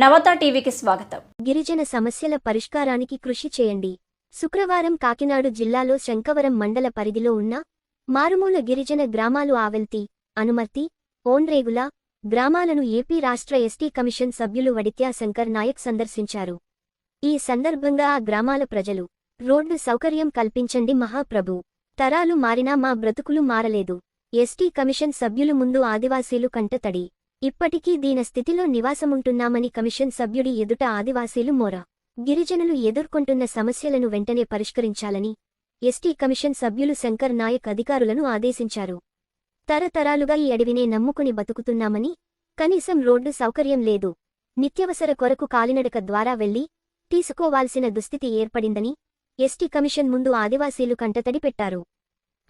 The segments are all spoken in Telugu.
నవత టీవీకి స్వాగతం. గిరిజన సమస్యల పరిష్కారానికి కృషి చేయండి. శుక్రవారం కాకినాడ జిల్లాలో శంకవరం మండల పరిధిలో ఉన్న మారుమూల గిరిజన గ్రామాలు ఆవెల్తి అనుమర్తి ఓన్రేగుల గ్రామాలను ఏపీ రాష్ట్ర ఎస్టీ కమిషన్ సభ్యులు వడిత్యా శంకర్ నాయక్ సందర్శించారు. ఈ సందర్భంగా ఆ గ్రామాల ప్రజలు రోడ్డు సౌకర్యం కల్పించండి మహాప్రభు. తరాలు మారినా మా బ్రతుకులు మారలేదు. ఎస్టీ కమిషన్ సభ్యులు ముందు ఆదివాసీలు కంటతడి. ఇప్పటికీ దీన స్థితిలో నివాసముంటున్నామని కమిషన్ సభ్యుడి ఎదుట ఆదివాసీలు మోర. గిరిజనులు ఎదుర్కొంటున్న సమస్యలను వెంటనే పరిష్కరించాలని ఎస్టీ కమిషన్ సభ్యులు శంకర్ నాయక్ అధికారులను ఆదేశించారు. తరతరాలుగా ఈ అడవినే నమ్ముకుని బతుకుతున్నామని కనీసం రోడ్డు సౌకర్యం లేదు. నిత్యవసర కొరకు కాలినడక ద్వారా వెళ్ళి తీసుకోవాల్సిన దుస్థితి ఏర్పడిందని ఎస్టీ కమిషన్ ముందు ఆదివాసీలు కంటతడి పెట్టారు.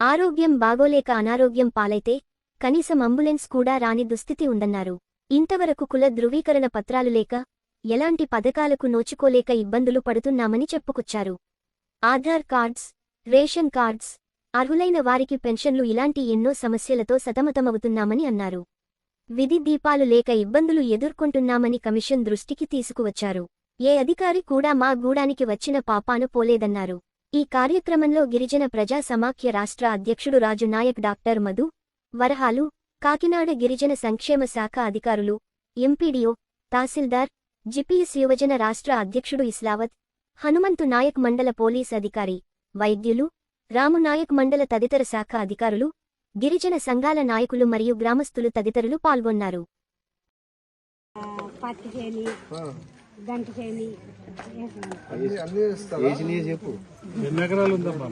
ఆరోగ్యం బాగోలేక అనారోగ్యం పాలైతే కనీసం అంబులెన్స్ కూడా రాని దుస్థితి ఉందన్నారు. ఇంతవరకు కుల ధృవీకరణ పత్రాలు లేక ఎలాంటి పథకాలకు నోచుకోలేక ఇబ్బందులు పడుతున్నామని చెప్పుకొచ్చారు. ఆధార్ కార్డ్స్ రేషన్ కార్డ్స్ అర్హులైన వారికి పెన్షన్లు ఇలాంటి ఎన్నో సమస్యలతో సతమతమవుతున్నామని అన్నారు. విధి దీపాలు లేక ఇబ్బందులు ఎదుర్కొంటున్నామని కమిషన్ దృష్టికి తీసుకువచ్చారు. ఏ అధికారి కూడా మా గూడానికి వచ్చిన పాపాను పోలేదన్నారు. ఈ కార్యక్రమంలో గిరిజన ప్రజా సమాఖ్య రాష్ట్ర అధ్యక్షుడు రాజు నాయక్ డాక్టర్ మధు వరహాలు కాకినాడ గిరిజన సంక్షేమ శాఖ అధికారులు ఎంపీడీఓ తహసీల్దార్ జిపిఎస్ యువజన రాష్ట్ర అధ్యక్షుడు ఇస్లావత్ హనుమంతు నాయక్ మండల పోలీస్ అధికారి వైద్యులు రాము నాయక్ మండల తదితర శాఖ అధికారులు గిరిజన సంఘాల నాయకులు మరియు గ్రామస్తులు తదితరులు పాల్గొన్నారు. పత్తి చేని గంట చేని అన్ని అన్ని ఇస్తారా చెప్పు. ఎన్ని ఎకరాలు ఉందమ్మా.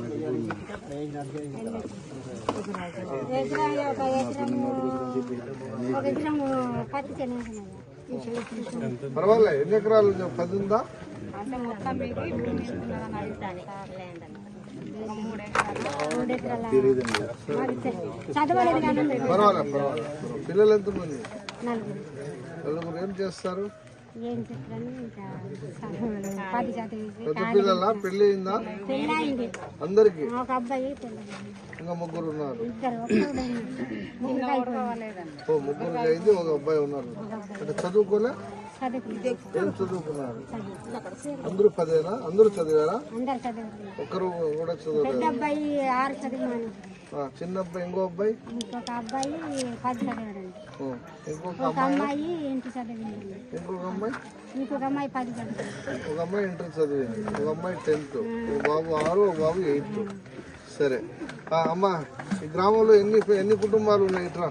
పర్వాలే ఎన్ని ఎకరాలు ఉంది? పది ఉందా. పర్వాలే పర్వాలే. పిల్లలు ఎంతమంది? నలుగురు ఏం చేస్తారు? ఏం ఇంకా చదివి అయిందా? అందరికి? ఒక అబ్బాయి ఇంకా ముగ్గురు ఉన్నారు. ముగ్గురు ఓ ముగ్గురికి అయింది ఒక అబ్బాయి ఉన్నారు. అంటే చదువుకోలే? ఏం చదువుకున్నారు? అందరూ పదేనా? అందరూ చదివారా? ఒక్కరు కూడా చదవలేదు? అబ్బాయి ఆరు చదివాను ఆ, చిన్న అబ్బాయి ఇంకో అబ్బాయి? ఇంకొక అబ్బాయి పది ఒక అమ్మాయి. ఇంటి చదివింది. ఇంకొక అమ్మాయి. ఇంకొక అమ్మాయి పది చదివింది ఒక అమ్మాయి ఇంటర్ చదివింది. ఒక అమ్మాయి టెన్త్. ఒక బాబు ఆరు ఒక బాబు ఎయిత్. సరే. ఆ, అమ్మా ఈ గ్రామంలో ఎన్ని ఎన్ని కుటుంబాలు ఉన్నాయి? ఇట్రా.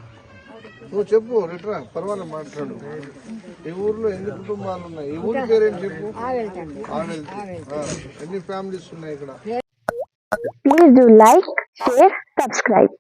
నువ్వు చెప్పు ఇట్రా పర్వాలేదు మాట్లాడు. ఈ ఊర్లో ఎన్ని కుటుంబాలు ఉన్నాయి? ఈ ఊరి పేరేంటి చెప్పు? ఎన్ని ఫ్యామిలీస్ ఉన్నాయి ఇక్కడ? Please do like, share, subscribe.